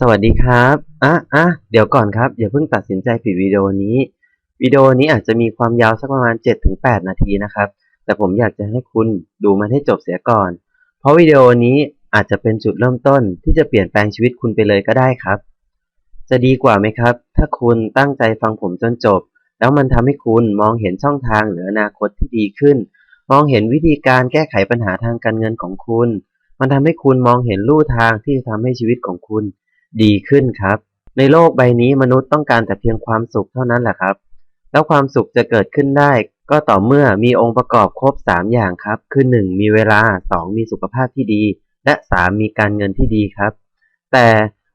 สวัสดีครับ อะอะเดี๋ยวก่อนครับ อย่าเพิ่งตัดสินใจปิดวิดีโอนี้ วิดีโอนี้อาจจะมีความยาวสักประมาณ 7-8 นาทีนะครับ แต่ผมอยากจะให้คุณดูมันให้จบเสียก่อน เพราะวิดีโอนี้อาจจะเป็นจุดเริ่มต้นที่จะเปลี่ยนแปลงชีวิตคุณไปเลยก็ได้ครับ จะดีกว่าไหมครับ ถ้าคุณตั้งใจฟังผมจนจบ แล้วมันทำให้คุณมองเห็นช่องทางหรืออนาคตที่ดีขึ้น มองเห็นวิธีการแก้ไขปัญหาทางการเงินของคุณ มันทำให้คุณมองเห็นลู่ทางที่จะทำให้ชีวิตของคุณ ดีขึ้นครับ ในโลกใบนี้มนุษย์ต้องการแต่เพียงความสุขเท่านั้นแหละครับ แล้วความสุขจะเกิดขึ้นได้ ก็ต่อเมื่อมีองค์ประกอบครบ 3 อย่างครับ คือ 1. มีเวลา 2. มีสุขภาพที่ดี และ 3. มีการเงินที่ดีครับ แต่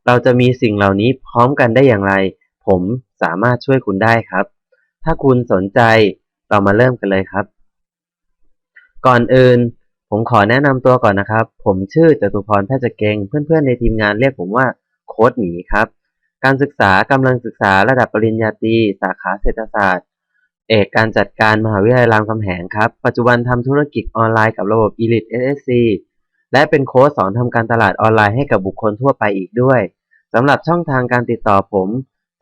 เราจะมีสิ่งเหล่านี้พร้อมกันได้อย่างไร ผมสามารถช่วยคุณได้ครับ ถ้าคุณสนใจเรามาเริ่มกันเลยครับ ก่อนอื่นผมขอแนะนำตัวก่อนนะครับ ผมชื่อจตุพรแพทย์เกงเพื่อนๆในทีมงานเรียกผมว่า โค้ดหมีครับ การศึกษากำลังศึกษาระดับปริญญาตรีสาขาเศรษฐศาสตร์ เอกการจัดการมหาวิทยาลัยรามคำแหงครับ ปัจจุบันทำธุรกิจออนไลน์กับระบบ Elite SSC และเป็นโค้ชสอนทำการตลาดออนไลน์ให้กับบุคคลทั่วไปอีกด้วยสำหรับช่องทางการติดต่อผม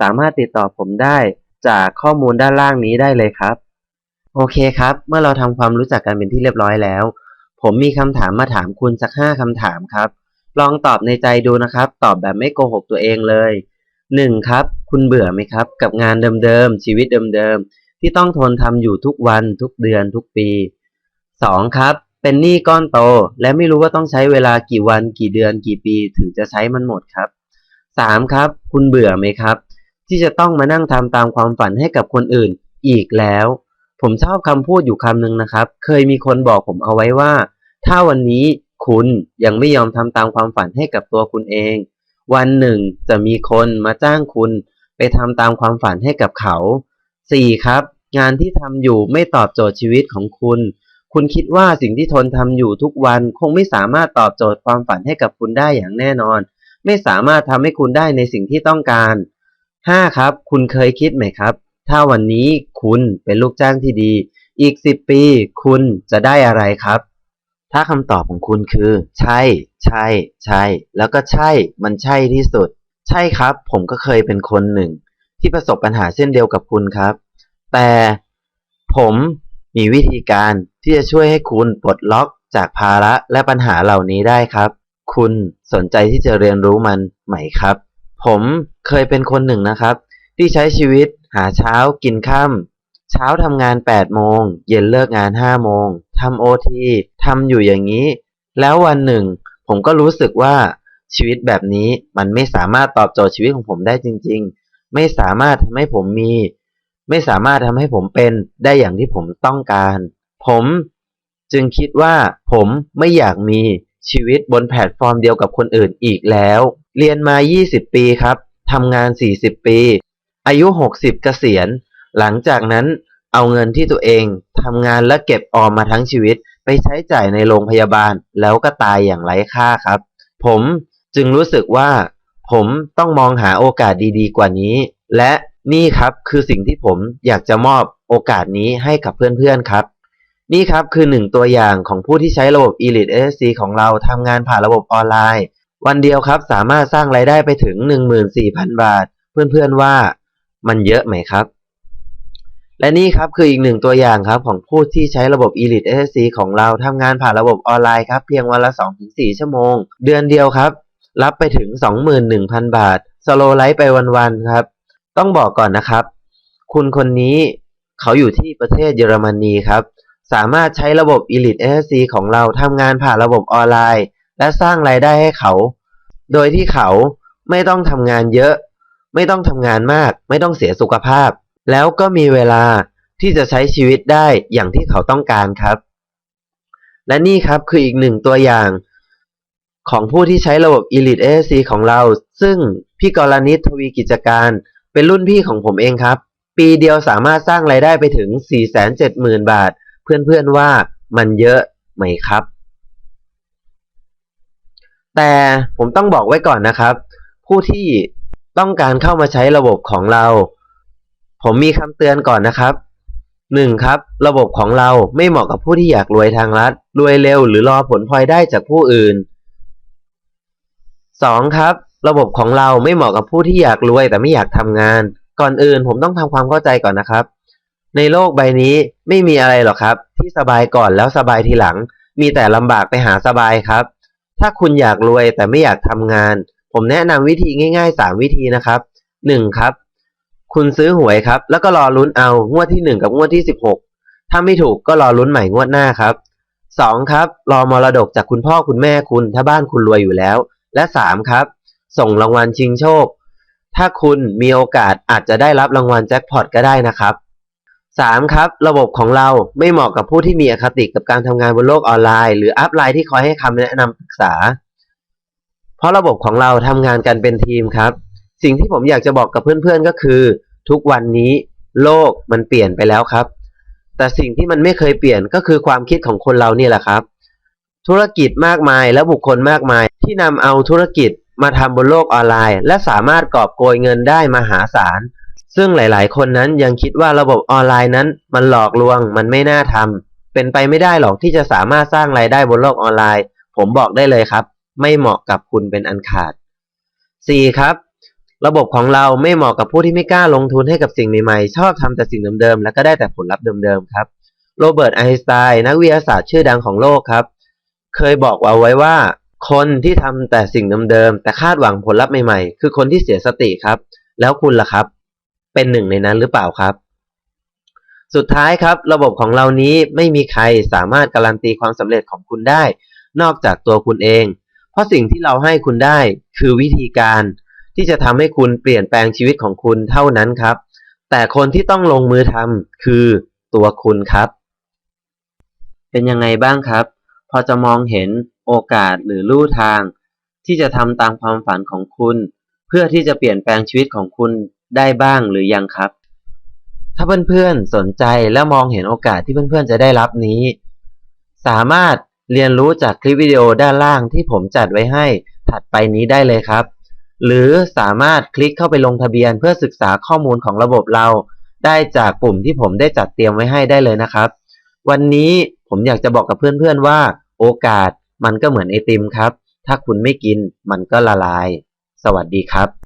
สามารถติดต่อผมได้จากข้อมูลด้านล่างนี้ได้เลยครับ โอเคครับ เมื่อเราทำความรู้จักกันเป็นที่เรียบร้อยแล้ว ผมมีคำถามมาถามคุณสักห้าคำถามครับ ลองตอบในใจดูนะครับ ตอบแบบไม่โกหกตัวเองเลยหนึ่งครับ คุณเบื่อไหมครับ กับงานเดิมๆ ชีวิตเดิมๆ ที่ต้องทนทำอยู่ทุกวันทุกเดือนทุกปีสองครับ เป็นหนี้ก้อนโต และไม่รู้ว่าต้องใช้เวลากี่วันกี่เดือนกี่ปีถึงจะใช้มันหมดครับสามครับ คุณเบื่อไหมครับ ที่จะต้องมานั่งทำตามความฝันให้กับคนอื่นอีกแล้ว ผมชอบคำพูดอยู่คำหนึ่งนะครับ เคยมีคนบอกผมเอาไว้ว่า ถ้าวันนี้ คุณยังไม่ยอมทำตามความฝันให้กับตัวคุณเอง วันหนึ่งจะมีคนมาจ้างคุณ ไปทำตามความฝันให้กับเขา 4. ครับ งานที่ทำอยู่ไม่ตอบโจทย์ชีวิตของคุณ คุณคิดว่าสิ่งที่ทนทำอยู่ทุกวันคงไม่สามารถตอบโจทย์ความฝันให้กับคุณได้อย่างแน่นอน ไม่สามารถทำให้คุณได้ในสิ่งที่ต้องการ 5. ครับ คุณเคยคิดไหมครับ ถ้าวันนี้คุณเป็นลูกจ้างที่ดี อีก 10 ปี คุณจะได้อะไรครับ ถ้าคำตอบของคุณคือ ใช่ ใช่ ใช่ แล้วก็ใช่ มันใช่ที่สุด ใช่ครับ ผมก็เคยเป็นคนหนึ่ง ที่ประสบปัญหาเช่นเดียวกับคุณครับ แต่ผมมีวิธีการที่จะช่วยให้คุณปลดล็อกจากภาระและปัญหาเหล่านี้ได้ครับ คุณสนใจที่จะเรียนรู้มันไหมครับ ผมเคยเป็นคนหนึ่งนะครับ ที่ใช้ชีวิตหาเช้ากินค่ำเช้าทำงาน 8 โมง เย็นเลิกงาน 5 โมง ทำโอทีทำอยู่อย่างนี้ แล้ววันหนึ่ง ผมก็รู้สึกว่าชีวิตแบบนี้มันไม่สามารถตอบโจทย์ชีวิตของผมได้จริง ๆ ไม่สามารถทำให้ผมมี ไม่สามารถทำให้ผมเป็นได้อย่างที่ผมต้องการ ผมจึงคิดว่าผมไม่อยากมีชีวิตบนแพลตฟอร์มเดียวกับคนอื่นอีกแล้ว เรียนมา 20 ปีครับทำงาน 40 ปี อายุ 60 เกษียณ หลังจากนั้น เอาเงินที่ตัวเองทำงานและเก็บออมมาทั้งชีวิต ไปใช้จ่ายในโรงพยาบาลแล้วก็ตายอย่างไร้ค่าครับ ผมจึงรู้สึกว่า ผมต้องมองหาโอกาสดีๆ กว่านี้ และนี่ครับคือสิ่งที่ผมอยากจะมอบโอกาสนี้ให้กับเพื่อนๆครับ นี่ครับคือหนึ่งตัวอย่างของผู้ที่ใช้ระบบ Elite SC ของเราทำงานผ่านระบบออนไลน์ วันเดียวครับสามารถสร้างรายได้ไปถึง 14,000 บาท เพื่อนๆว่ามันเยอะไหมครับ และนี่ครับคืออีกหนึ่งตัวอย่างครับของผู้ที่ใช้ระบบ Elite SSC ของเราทำงานผ่านระบบออนไลน์ครับเพียงวันละ 2-4 ชั่วโมง เดือนเดียวครับ รับไปถึง 21,000 บาทสโลไลฟ์ไปวันๆครับ ต้องบอกก่อนนะครับ คุณคนนี้เขาอยู่ที่ประเทศเยอรมนีครับ สามารถใช้ระบบ Elite SSC ของเราทำงานผ่านระบบออนไลน์ และสร้างรายได้ให้เขา โดยที่เขาไม่ต้องทำงานเยอะ ไม่ต้องทำงานมาก ไม่ต้องเสียสุขภาพ แล้วก็มีเวลาที่จะใช้ชีวิตได้อย่างที่เขาต้องการครับ และนี่ครับคืออีกหนึ่งตัวอย่างของผู้ที่ใช้ระบบ Elite SSC ของเรา ซึ่งพี่กรณิตทวีกิจการ เป็นรุ่นพี่ของผมเองครับ ปีเดียวสามารถสร้างรายได้ไปถึง 470,000 บาท เพื่อนๆว่ามันเยอะไหมครับ แต่ผมต้องบอกไว้ก่อนนะครับ ผู้ที่ต้องการเข้ามาใช้ระบบของเรา ผมมีคำเตือนก่อนนะครับ 1. ครับ ระบบของเราไม่เหมาะกับผู้ที่อยากรวยทางลัดรวยเร็วหรือรอผลพลอยได้จากผู้อื่น 2. ครับ ระบบของเราไม่เหมาะกับผู้ที่อยากรวยแต่ไม่อยากทำงาน ก่อนอื่นผมต้องทำความเข้าใจก่อนนะครับ ในโลกใบนี้ไม่มีอะไรหรอกครับ ที่สบายก่อนแล้วสบายทีหลัง มีแต่ลำบากไปหาสบายครับ ถ้าคุณอยากรวยแต่ไม่อยากทำงาน ผมแนะนำวิธีง่าย ๆ 3 วิธีนะครับหนึ่งครับ คุณซื้อหวยครับ แล้วก็รอลุ้นเอางวดที่ 1 กับงวดที่ 16 ถ้าไม่ถูกก็รอลุ้นใหม่งวดหน้าครับสองครับ รอมรดกจากคุณพ่อคุณแม่คุณถ้าบ้านคุณรวยอยู่แล้ว และสามครับ ส่งรางวัลชิงโชค ถ้าคุณมีโอกาสอาจจะได้รับรางวัลแจ็คพอตก็ได้นะครับสามครับ ระบบของเราไม่เหมาะกับผู้ที่มีอคติกับการทำงานบนโลกออนไลน์ หรืออัพไลน์ที่คอยให้คำแนะนำปรึกษา เพราะระบบของเราทำงานกันเป็นทีมครับ สิ่งที่ผมอยากจะบอกกับเพื่อนๆก็คือ ทุกวันนี้โลกมันเปลี่ยนไปแล้วครับ แต่สิ่งที่มันไม่เคยเปลี่ยนก็คือความคิดของคนเรานี่แหละครับ ธุรกิจมากมายและบุคคลมากมาย ที่นำเอาธุรกิจมาทำบนโลกออนไลน์ และสามารถกอบโกยเงินได้มหาศาลซึ่งหลายๆ คนนั้นยังคิดว่าระบบออนไลน์นั้น มันหลอกลวง มันไม่น่าทำเป็นไปไม่ได้หรอกที่จะสามารถสร้างรายได้บนโลกออนไลน์ ผมบอกได้เลยครับ ไม่เหมาะกับคุณเป็นอันขาด 4. ครับ ระบบของเราไม่เหมาะกับผู้ที่ไม่กล้าลงทุนให้กับสิ่งใหม่ๆ ชอบทำแต่สิ่งเดิมๆ แล้วก็ได้แต่ผลลัพธ์เดิมๆ ครับ โรเบิร์ตไอน์สไตน์นักวิทยาศาสตร์ชื่อดังของโลกครับ เคยบอกเอาไว้ว่า คนที่ทำแต่สิ่งเดิมๆ แต่คาดหวังผลลัพธ์ใหม่ๆ คือคนที่เสียสติครับ แล้วคุณล่ะครับ เป็นหนึ่งในนั้นหรือเปล่าครับ สุดท้ายครับ ระบบของเรานี้ไม่มีใครสามารถการันตีความสำเร็จของคุณได้ นอกจากตัวคุณเอง เพราะสิ่งที่เราให้คุณได้คือวิธีการ ที่จะทำให้คุณเปลี่ยนแปลงชีวิตของคุณเท่านั้นครับ แต่คนที่ต้องลงมือทำคือตัวคุณครับ เป็นยังไงบ้างครับ พอจะมองเห็นโอกาสหรือลู่ทาง ที่จะทำตามความฝันของคุณ เพื่อที่จะเปลี่ยนแปลงชีวิตของคุณได้บ้างหรือยังครับ ถ้าเพื่อนๆสนใจและมองเห็นโอกาสที่เพื่อนๆจะได้รับนี้ สามารถเรียนรู้จากคลิปวิดีโอด้านล่างที่ผมจัดไว้ให้ถัดไปนี้ได้เลยครับ หรือสามารถคลิกเข้าไปลงทะเบียนเพื่อศึกษาข้อมูลของระบบเรา ได้จากปุ่มที่ผมได้จัดเตรียมไว้ให้ได้เลยนะครับ วันนี้ผมอยากจะบอกกับเพื่อนๆว่า โอกาสมันก็เหมือนไอติมครับ ถ้าคุณไม่กินมันก็ละลาย สวัสดีครับ